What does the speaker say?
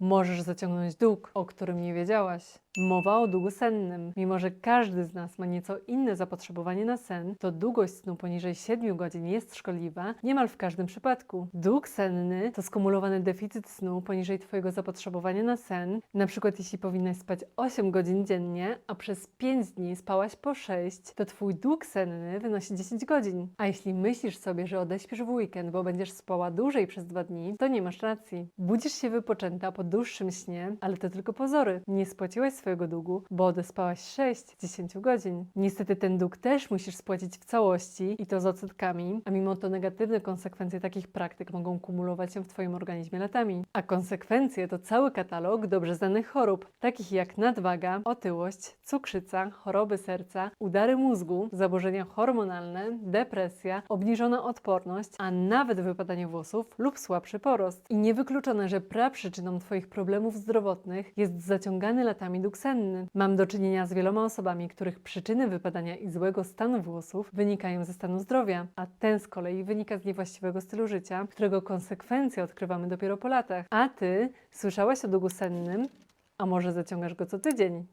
Możesz zaciągnąć dług, o którym nie wiedziałaś. Mowa o długu sennym. Mimo, że każdy z nas ma nieco inne zapotrzebowanie na sen, to długość snu poniżej 7 godzin jest szkodliwa niemal w każdym przypadku. Dług senny to skumulowany deficyt snu poniżej Twojego zapotrzebowania na sen. Na przykład jeśli powinnaś spać 8 godzin dziennie, a przez 5 dni spałaś po 6, to Twój dług senny wynosi 10 godzin. A jeśli myślisz sobie, że odeśpisz w weekend, bo będziesz spała dłużej przez 2 dni, to nie masz racji. Budzisz się wypoczęta po dłuższym śnie, ale to tylko pozory. Nie spłaciłaś swojego długu, bo odespałaś 6 z 10 godzin. Niestety ten dług też musisz spłacić w całości i to z odsetkami, a mimo to negatywne konsekwencje takich praktyk mogą kumulować się w Twoim organizmie latami. A konsekwencje to cały katalog dobrze znanych chorób, takich jak nadwaga, otyłość, cukrzyca, choroby serca, udary mózgu, zaburzenia hormonalne, depresja, obniżona odporność, a nawet wypadanie włosów lub słabszy porost. I niewykluczone, że praprzyczyną Twoich problemów zdrowotnych jest zaciągany latami dług senny. Mam do czynienia z wieloma osobami, których przyczyny wypadania i złego stanu włosów wynikają ze stanu zdrowia, a ten z kolei wynika z niewłaściwego stylu życia, którego konsekwencje odkrywamy dopiero po latach. A Ty słyszałaś o długu sennym? A może zaciągasz go co tydzień?